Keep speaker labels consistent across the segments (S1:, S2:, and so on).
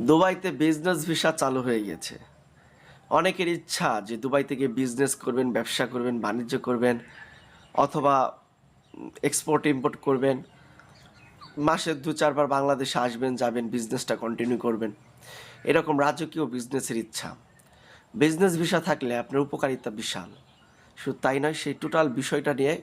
S1: দুবাইতে business visa চালু হয়ে গেছে। অনেকের ইচ্ছা যে দুবাই থেকে বিজনেস করবেন, ব্যবসা করবেন, বাণিজ্য করবেন, অথবা এক্সপোর্ট ইম্পোর্ট করবেন। মাসে দু, চারবার বাংলাদেশে আসবেন, যাবেন বিজনেসটা কন্টিনিউ করবেন। এরকম রাজকীয় বিজনেসের ইচ্ছা। বিজনেস ভিসা থাকলে আপনার উপকারিতা বিশাল। শুধু তাই নয়, সেই টোটাল বিষয়টা নিয়ে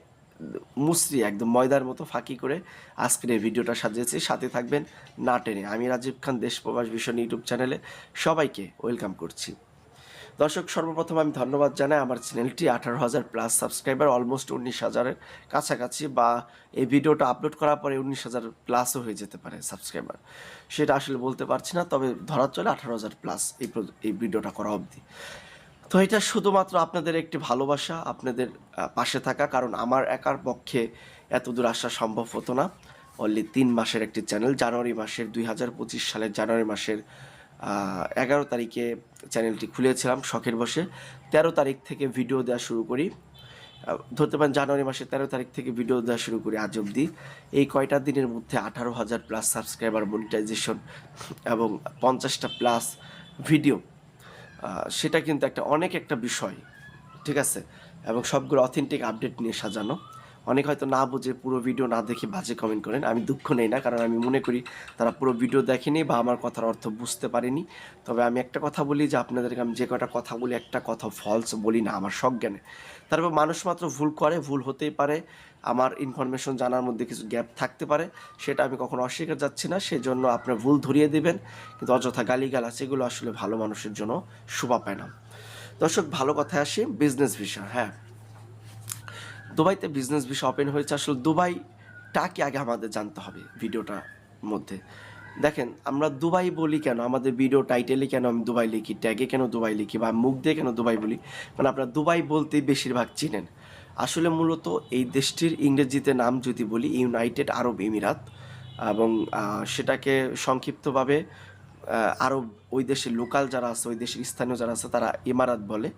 S1: মুসরি, একদম ময়দার মতো ফাঁকি করে আজকের এই ভিডিওটা সাজিয়েছি। সাথে থাকবেন না টেনে। আমি রাজীব খান, দেশ প্রবাস ভীষণ ইউটিউব চ্যানেলে সবাইকে ওয়েলকাম করছি। দর্শক, সর্বপ্রথম আমি ধন্যবাদ জানাই আমার চ্যানেলটি, আঠারো হাজার প্লাস সাবস্ক্রাইবার, অলমোস্ট উনিশ হাজারের কাছাকাছি বা এই ভিডিওটা আপলোড করার পরে উনিশ হাজার প্লাসও হয়ে যেতে পারে সাবস্ক্রাইবার। সেটা আসলে বলতে পারছি না, তবে ধরার চলে আঠারো হাজার প্লাস এই এই ভিডিওটা করা অবধি। তো এটা শুধুমাত্র আপনাদের একটি ভালোবাসা, আপনাদের পাশে থাকা, কারণ আমার একার পক্ষে এত দূর আসা সম্ভব হতো না। অনলি তিন মাসের একটি চ্যানেল, জানুয়ারি মাসের দুই হাজার পঁচিশ সালের জানুয়ারি মাসের এগারো তারিখে চ্যানেলটি খুলেছিলাম শখের বসে। তেরো তারিখ থেকে ভিডিও দেওয়া শুরু করি। ধরতে পারেন জানুয়ারি মাসের তেরো তারিখ থেকে ভিডিও দেওয়া শুরু করি আজ অবধি। এই কয়টা দিনের মধ্যে আঠারো হাজার প্লাস সাবস্ক্রাইবার মনিটাইজেশন এবং পঞ্চাশটা প্লাস ভিডিও সেটা কিন্তু একটা অনেক একটা বিষয়, ঠিক আছে? এবং সবগুলো অথেন্টিক আপডেট নিয়ে সাজানো। অনেক হয়তো না বুঝে পুরো ভিডিও না দেখে বাজে কমেন্ট করেন। আমি দুঃখ নেই না, কারণ আমি মনে করি তারা পুরো ভিডিও দেখেনি বা আমার কথার অর্থ বুঝতে পারেনি। তবে আমি একটা কথা বলি যে আপনাদেরকে আমি যে কটা কথা বলি, একটা কথা ফলস বলি না, আমার সজ্ঞানে। তারপর মানুষ মাত্র ভুল করে, ভুল হতেই পারে। আমার ইনফরমেশন জানার মধ্যে কিছু গ্যাপ থাকতে পারে, সেটা আমি কখনো অস্বীকার যাচ্ছি না, সেজন্য আপনার ভুল ধরিয়ে দেবেন। কিন্তু অযথা গালিগালাজ, এগুলো আসলে ভালো মানুষের জন্য শোভা পায় না। দর্শক, ভালো কথায় আসি বিজনেস ভিসা হ্যাঁ। দুবাইতে বিজনেস ভিসা ওপেন হয়েছে, আসলে দুবাইটাকে আগে আমাদের জানতে হবে ভিডিওটার মধ্যে। দেখেন, আমরা দুবাই বলি কেন, আমাদের ভিডিও টাইটেলে কেন আমি দুবাই লিখি ট্যাগে কেন দুবাই লিখি, বা মুখ দিয়ে কেন দুবাই বলি? মানে আপনারা দুবাই বলতেই বেশিরভাগ চিনেন। আসলে মূলত এই দেশটির ইংরেজিতে নাম যদি বলি, ইউনাইটেড আরব এমিরাত এবং সেটাকে সংক্ষিপ্তভাবে আরব ওই দেশের লোকাল যারা আছে, ওই দেশের স্থানীয় যারা আছে, তারা ইমারাত বলে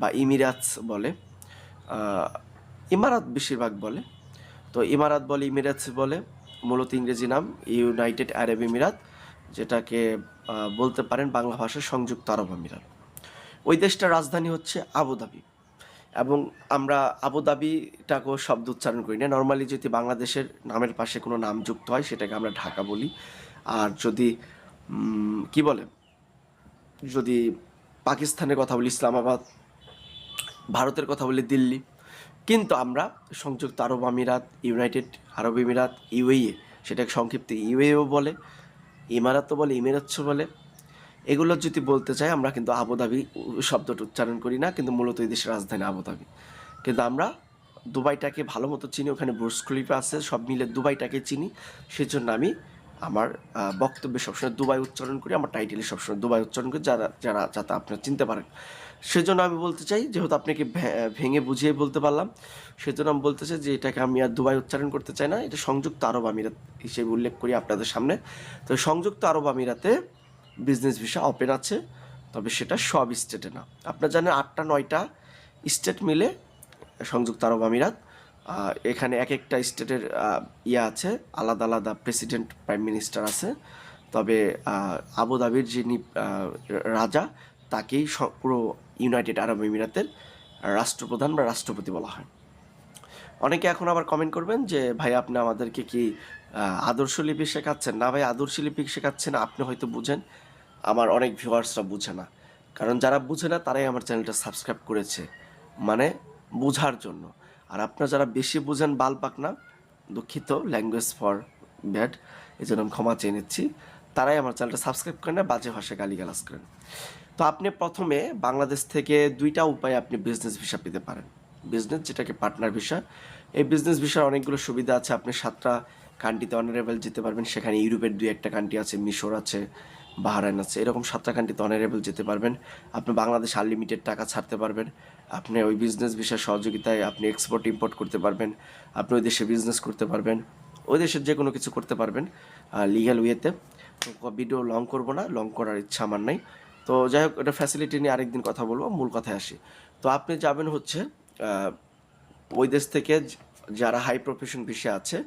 S1: বা ইমিরাতস বলে। ইমারাত বেশিরভাগ বলে। তো ইমারাত বলে, ইমিরাতস বলে, মূলত ইংরেজি নাম ইউনাইটেড আরব এমিরাত, যেটাকে বলতে পারেন বাংলা ভাষায় সংযুক্ত আরব আমিরাত। ওই দেশটার রাজধানী হচ্ছে আবুধাবি। এবং আমরা আবুধাবিটাকেও শব্দ উচ্চারণ করি না। নর্মালি যদি বাংলাদেশের নামের পাশে কোনো নাম যুক্ত হয়, সেটাকে আমরা ঢাকা বলি। আর যদি কি বলে? যদি পাকিস্তানের কথা বলি, ইসলামাবাদ, ভারতের কথা বলি, দিল্লি। কিন্তু আমরা সংযুক্ত আরব আমিরাত, ইউনাইটেড আরব আমিরাত ইউএইএ, সেটাকে সংক্ষিপ্ত ইউএও বলে, ইমারাতও বলে, ইমিরাতসও বলে। এগুলো যদি বলতে চাই, আমরা কিন্তু আবুধাবি শব্দটা উচ্চারণ করি না, কিন্তু মূলত এই দেশের রাজধানী আবুধাবি কিন্তু আমরা দুবাইটাকে ভালো মতো চিনি, ওখানে খলিফা আছে, সব মিলে দুবাইটাকে চিনি। সেজন্য আমি আমার বক্তব্যে সবসময় দুবাই উচ্চারণ করি, আমার টাইটেলে সবসময় দুবাই উচ্চারণ করি, যারা যারা, যাতে আপনারা চিনতে পারেন। সেজন্য আমি বলতে চাই, যেহেতু আপনাকে ভেঙে বুঝিয়ে বলতে পারলাম, সেজন্য আমি বলতে চাই যে এটাকে আমি আর দুবাই উচ্চারণ করতে চাই না, এটা সংযুক্ত আরব আমিরাত হিসেবে উল্লেখ করি আপনাদের সামনে। তো সংযুক্ত আরব আমিরাতে বিজনেস ভিসা ওপেন আছে, তবে সেটা সব স্টেটে না। আপনারা জানেন আটটা, নয়টা স্টেট মিলে সংযুক্ত আরব আমিরাত এখানে এক একটা স্টেটের ইয়ে আছে, আলাদা আলাদা প্রেসিডেন্ট প্রাইম মিনিস্টার আছে। তবে আবুধাবির যিনি রাজা, তাকেই পুরো ইউনাইটেড আরব আমিরাতের রাষ্ট্রপ্রধান বা রাষ্ট্রপতি বলা হয়। অনেকে এখন আবার কমেন্ট করবেন যে, ভাই, আপনি আমাদেরকে কি আদর্শ লিপি শেখাচ্ছেন? না, ভাই, আদর্শ লিপি শেখাচ্ছেন, আপনি হয়তো বুঝেন। আমার অনেক ভিউয়ার্সরা বুঝে না। কারণ যারা বুঝে না, তারাই আমার চ্যানেলটা সাবস্ক্রাইব করেছে। মানে বোঝার জন্য। আর আপনারা যারা বেশি বুঝেন বাল পাক না, দুঃখিত ল্যাঙ্গুয়েজ ফর ব্যাড এই জন্য ক্ষমা চেয়ে নিচ্ছি। তারাই আমার চ্যানেলটা সাবস্ক্রাইব করেন না বাজে ভাষায় গালিগালাজ করেন। তো আপনি প্রথমে বাংলাদেশ থেকে দুইটা উপায়ে আপনি বিজনেস ভিসা পেতে পারেন। বিজনেস যেটাকে পার্টনার ভিসা এই বিজনেস ভিসার অনেকগুলো সুবিধা আছে। আপনি সাতটা কান্ট্রিতে অনারেবল যেতে পারবেন। সেখানে ইউরোপের দুই একটা কান্ট্রি আছে, মিশর আছে। বাহারাইন আছে। এরকম সাতটা কান্ট্রিতে অনারেবল যেতে পারবেন। আপনি বাংলাদেশ আনলিমিটেড টাকা ছাড়তে পারবেন। আপনি ওই বিজনেস ভিসার সহযোগিতায় আপনি এক্সপোর্ট ইম্পোর্ট করতে পারবেন। আপনি ওই দেশে বিজনেস করতে পারবেন। ওই দেশের যে কোনো কিছু করতে পারবেন লিগ্যাল ওয়েতে ভিডিও লং করব না লং করার ইচ্ছা আমার নাই। তো যাই হোক, এটা ফ্যাসিলিটি নিয়ে আরেকদিন কথা বলব, মূল কথায় আসি। তো আপনি যাবেন হচ্ছে ওই দেশ থেকে যারা হাই প্রফেশন বিষয়ে আছে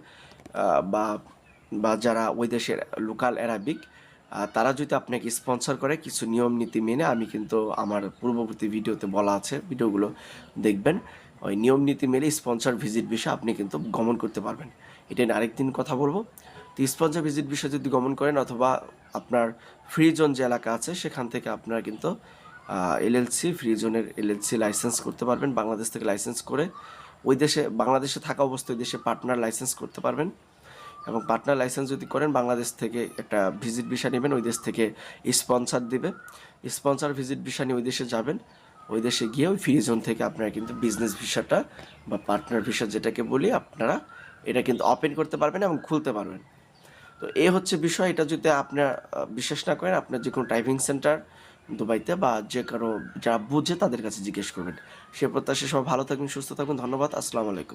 S1: বা বা যারা ওই দেশের লোকাল অ্যারাবিক তারা যদি আপনাকে স্পন্সর করে, কিছু নিয়ম, নীতি মেনে আমি কিন্তু আমার পূর্ববর্তী ভিডিওতে বলা আছে, ভিডিওগুলো দেখবেন। ওই নিয়ম, নীতি মেনে স্পন্সর ভিজিট বিষয়ে আপনি কিন্তু গমন করতে পারবেন। এটা নিয়ে আরেকদিন কথা বলব। তো স্পন্সর ভিজিট বিষয়ে যদি গমন করেন অথবা আপনার ফ্রি জোন যে এলাকা আছে, সেখান থেকে আপনারা কিন্তু এলএলসি ফ্রি জোনের এলএলসি লাইসেন্স করতে পারবেন। বাংলাদেশ থেকে লাইসেন্স করে ওই দেশে, বাংলাদেশে থাকা অবস্থায় দেশে পার্টনার লাইসেন্স করতে পারবেন। এবং পার্টনার লাইসেন্স যদি করেন, বাংলাদেশ থেকে একটা ভিজিট ভিসা নেবেন, ওই দেশ থেকে স্পন্সর দিবে। স্পন্সর ভিজিট ভিসা নিয়ে ওই দেশে যাবেন। ওই দেশে গিয়ে ওই ফ্রি জোন থেকে আপনারা কিন্তু বিজনেস ভিসাটা বা পার্টনার ভিসা যেটাকে বলি, আপনারা এটা কিন্তু ওপেন করতে পারবেন এবং খুলতে পারবেন। তো এই হচ্ছে বিষয়। এটা যদি আপনার বিশ্বাস না করেন, আপনার যে কোনো টাইপিং সেন্টার দুবাইতে বা যে কারও যারা বুঝে তাদের কাছে জিজ্ঞেস করবেন। সে প্রত্যাশা সব ভালো থাকবেন, সুস্থ থাকবেন। ধন্যবাদ। আসসালামু আলাইকুম।